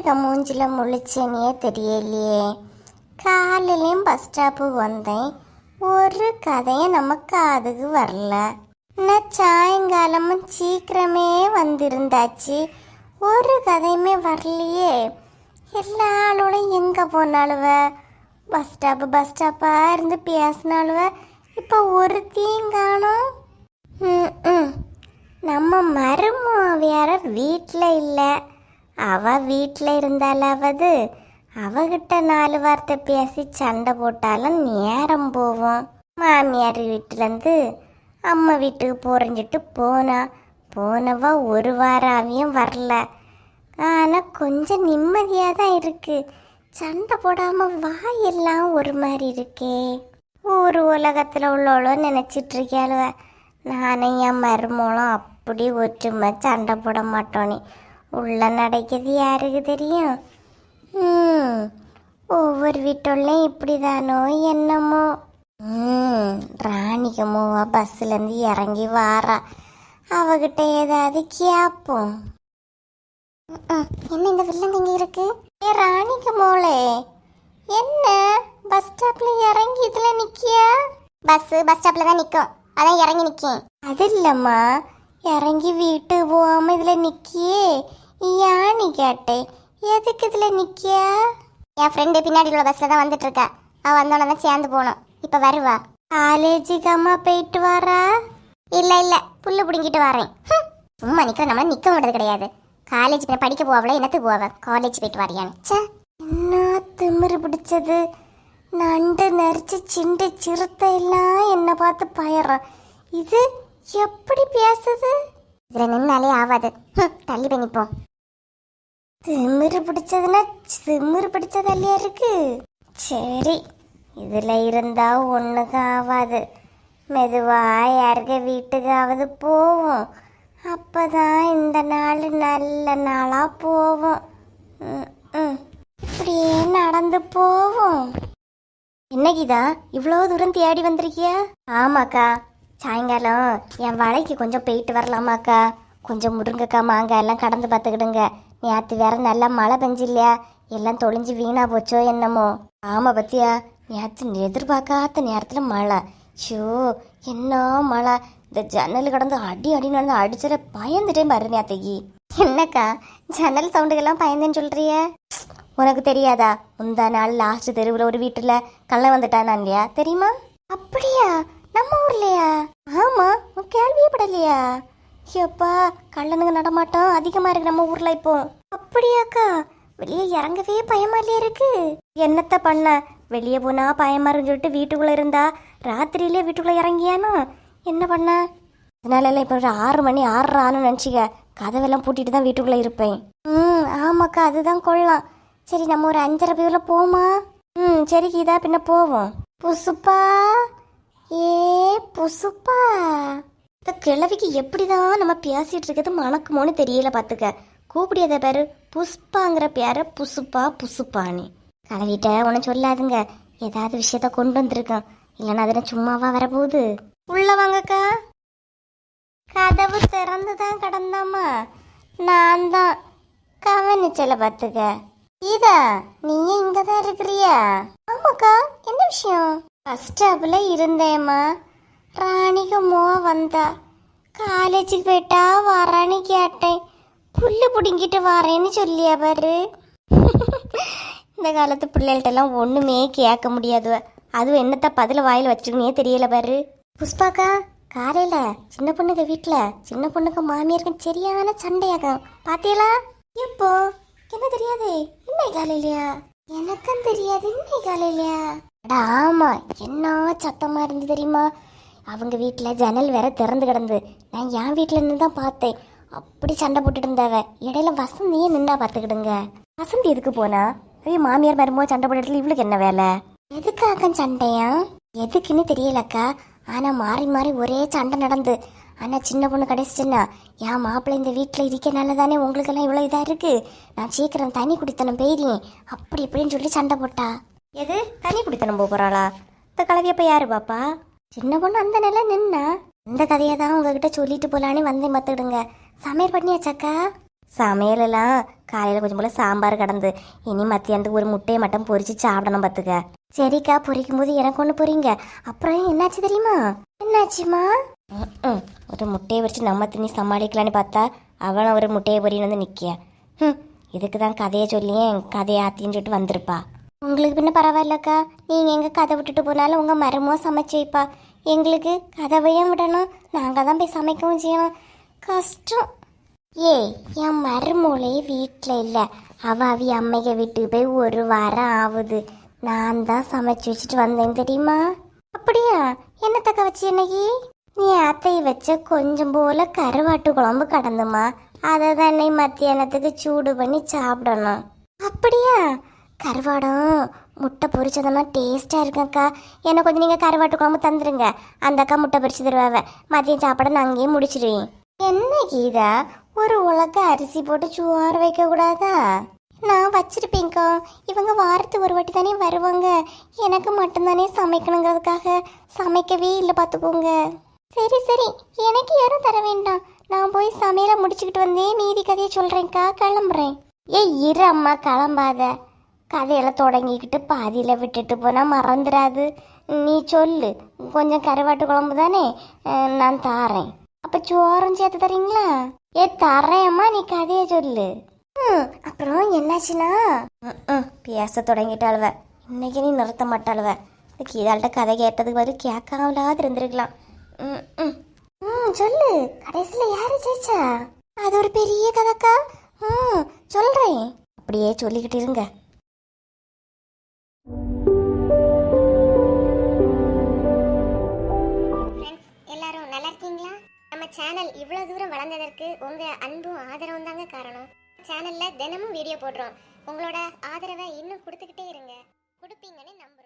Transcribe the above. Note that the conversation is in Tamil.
யாருக்க மூஞ்சில முழிச்சேனே தெரியலையே காலையிலையும் பஸ் ஸ்டாப்புக்கு வந்தேன் ஒரு கதையும் நம்ம காதுக்கு வரல நான் சாயங்காலமும் சீக்கிரமே வந்திருந்தாச்சு ஒரு கதையுமே வரலையே எல்லா எங்கே போனாலுவ பஸ் ஸ்டாப்பு பஸ் ஸ்டாப்பாக இருந்து பேசினாலுவ இப்போ ஒருத்தையும் காணோம் ம், ம். நம்ம மருமோ வேற வீட்டில் இல்லை அவ வீட்டில் இருந்தாலாவது அவகிட்ட நாலு வார்த்தை பேசி சண்டை போட்டாலும் நேரம் போவோம் மாமியார் வீட்டிலேருந்து அம்மா வீட்டுக்கு புரிஞ்சிட்டு போனா போனவ ஒரு வாராவையும் வரல. ஆனால் கொஞ்சம் நிம்மதியாக தான் இருக்கு. சண்டை போடாமல் வாயெல்லாம் ஒரு மாதிரி இருக்கே. ஒரு உலகத்தில் உள்ளவளோ நினச்சிட்டு இருக்காளுவ நானும் என் மருமகளும் அப்படி ஒற்றுமை சண்டை போட மாட்டோனே உள்ள நடக்கிறது யாருக்கு தெரியும்? ஒவ்வொரு வீட்டுள்ளையும் இப்படிதானோ என்னமோ? ம் ராணிகமோவா பஸ்ஸுலேருந்து இறங்கி வாரா. அவகிட்ட ஏதாவது கேட்போம் என்ன இந்த வில்லங்க இங்கே இருக்கு? ஏ ராணிகமோளே என்ன? பஸ் ஸ்டாப்ல இறங்கி இதில் நிற்கியா பஸ் பஸ் ஸ்டாப்ல தான் நிற்கும் அதான் இறங்கி நிற்கேன் அது இல்லைம்மா. இறங்கி வீட்டுக்கு போகாம இதுல நிக்கியே. யானி கேட்டேன் எதுக்கு இதுல நிக்கியா? என் ஃப்ரெண்டு பின்னாடி உள்ள பஸ்ல தான் வந்துட்டு இருக்கா அவ வந்தோடனே தான் சேர்ந்து போனோம். இப்ப வருவா. காலேஜுக்கு அம்மா போயிட்டு வாரா? இல்ல இல்ல. புல்லு பிடுங்கிட்டு வரேன். சும்மா நிக்கிற நம்ம நிக்க மாட்டது கிடையாது. காலேஜ் பின்ன படிக்க போவல என்னத்துக்கு போவ? காலேஜ் போயிட்டு வரியான்னு. ச்சே. என்ன திமிரு பிடிச்சது? நண்டு நெரிச்சு சிண்டு சிறுத்தை எல்லாம் என்னை பார்த்து பயறான் இது எப்படி பேசுது? இதில் நின்னாலே ஆகாது தள்ளி பண்ணிப்போம் திமிரு பிடிச்சதுன்னா திமிரு பிடிச்சதல்லையா இருக்கு. சரி இதுல இருந்தா ஒண்ணுக்கு ஆகாது மெதுவாக யாருக்க வீட்டுக்காவது போவோம். அப்போதான் இந்த நாள் நல்ல நாளா போவோம். இப்படியே நடந்து போவோம். என்னகிதா இவ்வளோ தூரம் தேடி வந்திருக்கியா? ஆமாக்கா சாயங்காலம் என் வலைக்கு கொஞ்சம் போயிட்டு வரலாமாக்கா? கொஞ்சம் முருங்கக்கா மாங்காய் எல்லாம் கடந்து பார்த்துக்கிடுங்க. நேற்று வேற நல்லா மழை பெஞ்சு இல்லையா எல்லாம் தொலைஞ்சு வீணா போச்சோ என்னமோ. ஆமா பத்தியா நேற்று எதிர்பார்க்காத நேரத்தில் மழை. ஷோ என்ன மழை? இந்த ஜன்னல் கடந்து அடி அடி நடந்து அடிச்சிட பயந்துட்டே பாரு நேத்தைக்கு. என்னக்கா ஜன்னல் சவுண்டுக்கெல்லாம் பயந்தேன்னு சொல்றிய? உனக்கு தெரியாதா? முந்தா நாள் லாஸ்ட் தெருவில் ஒரு வீட்டில் கள்ள வந்துட்டானா இல்லையா தெரியுமா? அப்படியா? நம்ம ஊர்லயா? ஆமா உன் கேள்வியே படலையா எப்பா கள்ளனுங்க நடமாட்டம் அதிகமா இருக்கு நம்ம ஊர்ல இப்போ. அப்படியாக்கா வெளியே இறங்கவே பயமா இல்லையா இருக்கு. என்னத்த பண்ண? வெளியே போனா பயமா இருக்குன்னு சொல்லிட்டு வீட்டுக்குள்ள இருந்தா ராத்திரியிலே வீட்டுக்குள்ள இறங்கியானா? என்ன பண்ண? அதனால எல்லாம் இப்போ ஒரு ஆறு மணி ஆறரை ஆனும் நினச்சிக்க. கதவெல்லாம் பூட்டிட்டு தான் வீட்டுக்குள்ளே இருப்பேன். ம் ஆமாக்கா அதுதான் கொள்ளலாம் சரி நம்ம ஒரு அஞ்சரை பேரில் போமா? ம் சரி கீதா பின்ன போவோம். புசுப்பா! ஏ புசுப்பா. இந்த கிழவிக்கு எப்படிதான் நம்ம பேசிட்டு இருக்கிறது மணக்குமோன்னு தெரியல பார்த்துக்க கூப்பிடியத பேரு புஷ்பாங்கிற பேர புசுப்பா புசுப்பான்னு கலவிட்ட உன சொல்லாதுங்க. ஏதாவது விஷயத்த கொண்டு வந்திருக்கேன். இல்லைன்னா அதெல்லாம் சும்மாவா வரப்போகுது. உள்ள வாங்கக்கா. கதவு திறந்து தான் கிடந்தாமா? நான் தான் கவனிச்சல பார்த்துக்க இதா நீங்க இங்க தான் இருக்கிறியா? ஆமாக்கா என்ன விஷயம்? பஸ் ஸ்டாப்ல இருந்தேம்மா. ராணிக்கு மோ வந்தா. காலேஜுக்கு போயிட்டா வரான்னு கேட்டேன். புல்லு பிடுங்கிட்டு வரேன்னு சொல்லியா பாரு. இந்த காலத்து பிள்ளைகள்ட்டெல்லாம் ஒன்றுமே கேட்க முடியாது அதுவும் என்னத்த பதில வாயில் வச்சிருக்கனே தெரியல பாரு. புஷ்பாக்கா காலையில சின்ன பொண்ணுக்கு வீட்டில் சின்ன பொண்ணுக்கு மாமியாருக்கும் சரியான சண்டையாகும். பார்த்தீங்களா எப்போ? என்ன தெரியாது? இன்னைக்கு காலையிலயா எனக்கும் தெரியாது. இன்னைக்கு காலையிலயா அடா ஆமா. என்ன சத்தமா இருந்து தெரியுமா? அவங்க வீட்டில் ஜன்னல் வேற திறந்து கிடந்து. நான் என் வீட்டில் இருந்து தான் பார்த்தேன். அப்படி சண்டை போட்டுட்டு இருந்தாவ. இடையில வசந்தியே நின்னா பார்த்துக்கிடுங்க. வசந்தி எதுக்கு போனா? ஐயோ மாமியார் மருமோ சண்டை போட்டுட்டு இவளுக்கு என்ன வேலை? எதுக்காக சண்டையா? எதுக்குன்னு தெரியலக்கா. ஆனா மாறி மாறி ஒரே சண்டை நடந்து. ஆனா சின்ன பொண்ணு கடைசிச்சுன்னா என் மாப்பிள்ளை இந்த வீட்டில் இருக்கனால தானே உங்களுக்கெல்லாம் இவ்வளோ இதாக இருக்கு? நான் சீக்கிரம் தண்ணி குடித்தனம் போயிறேன் அப்படி இப்படின்னு சொல்லி சண்டை போட்டா. எது? தண்ணி குடித்தனம் போக போறாளா? இந்த கலவியப்ப யாரு பாப்பா? சின்ன பொண்ணு அந்த நிலை நின்னா. இந்த கதையை தான் உங்ககிட்ட சொல்லிட்டு போலான்னு வந்தேன் பார்த்துடுங்க சமையல் பண்ணியாச்சாக்கா? சமையலெல்லாம் காலையில் கொஞ்சம் போல் சாம்பார் கிடந்து. இனி மத்தியானத்துக்கு ஒரு முட்டையை மட்டும் பொரிச்சு சாப்பிடணும் பார்த்துக்க. சரிக்கா பொரிக்கும் போது எனக்கு ஒன்று பொரிங்க அப்புறம் என்னாச்சு தெரியுமா? என்னாச்சுமா? ஒரு முட்டையை வச்சு நம்ம தின்னி சமாளிக்கலான்னு பார்த்தா அவன் ஒரு முட்டையை பொறின்னு வந்து நிற்கிய ம் இதுக்கு தான் கதையை சொல்லியே கதையை ஆத்தின்னு சொல்லிட்டு வந்திருப்பா. உங்களுக்கு பின்ன பரவாயில்லக்கா நீங்கள் எங்கே கதை விட்டுட்டு போனாலும் உங்கள் மரமோ சமைச்சு வைப்பா. எங்களுக்கு கதவையும் விடணும்? நாங்கள் தான் போய் சமைக்கவும் செய்யணும். கஷ்டம். ஏய் என் மருமூளே வீட்டில் இல்லை. அவ அவி அம்மைக வீட்டுக்கு போய் ஒரு வாரம் ஆகுது நான் தான் சமைச்சு வச்சுட்டு வந்தேன் தெரியுமா? அப்படியா? என்ன தக்க வச்சு என்னைக்கு? நீ அத்தை வச்ச கொஞ்சம் போல கருவாட்டு குழம்பு கடந்துமா. அதை தானே மத்தியானத்துக்கு சூடு பண்ணி சாப்பிடணும். அப்படியா? கருவாடம் முட்டை பொறிச்சதெல்லாம் டேஸ்ட்டாக இருக்குங்கக்கா எனக்கு கொஞ்சம் நீங்கள் கருவாட்டு குழம்பு தந்துருங்க. அந்த அக்கா முட்டை பொரிச்சு தருவாவ. மதியம் சாப்பாடு நான் அங்கேயே முடிச்சிடுவேன் என்ன கீதா? ஒரு உலக அரிசி போட்டு சோறு வைக்க கூடாதா? நான் வச்சிருப்பேங்க்கா இவங்க வாரத்துக்கு ஒரு வாட்டி தானே வருவாங்க. எனக்கு மட்டும்தானே சமைக்கணுங்கிறதுக்காக சமைக்கவே இல்லை பார்த்துக்கோங்க. சரி சரி. எனக்கு யாரும் தர வேண்டாம். நான் போய் சமையலை முடிச்சுக்கிட்டு வந்தேன் மீதி கதையை சொல்கிறேன்க்கா கிளம்புறேன். ஏய் இரு அம்மா கிளம்பாத. கதையெல்லாம் தொடங்கிக்கிட்டு பாதியில் விட்டுட்டு போனால் மறந்துடாது. நீ சொல்லு. கொஞ்சம் கருவாட்டு குழம்பு தானே? நான் தாரேன். அப்போ சோறும் சேர்த்து தரீங்களா? ஏ தரேம்மா நீ கதையை சொல்லு. ம், அப்புறம் என்னாச்சுன்னா? ம், பேச தொடங்கிட்டாளுவ. இன்னைக்கு நீ நிறுத்த மாட்டாளுவ. இதுக்கு இதால்கிட்ட கதை கேட்டதுக்கு பதில் கேட்காமலாவது இருந்திருக்கலாம். ம், சொல்லு. கடைசியில் யாரு ஜெயிச்சா? அது ஒரு பெரிய கதைக்கா? ம் சொல்கிறேன் அப்படியே சொல்லிக்கிட்டு இருங்க. எல்லாரும் நல்லா இருக்கீங்களா? நம்ம சேனல் இவ்வளோ தூரம் வளர்ந்ததற்கு உங்கள் அன்பும் ஆதரவும் தாங்க காரணம். சேனலில் தினமும் வீடியோ போடுறோம். உங்களோட ஆதரவை இன்னும் கொடுத்துக்கிட்டே இருங்க. கொடுப்பீங்கன்னு நம்ப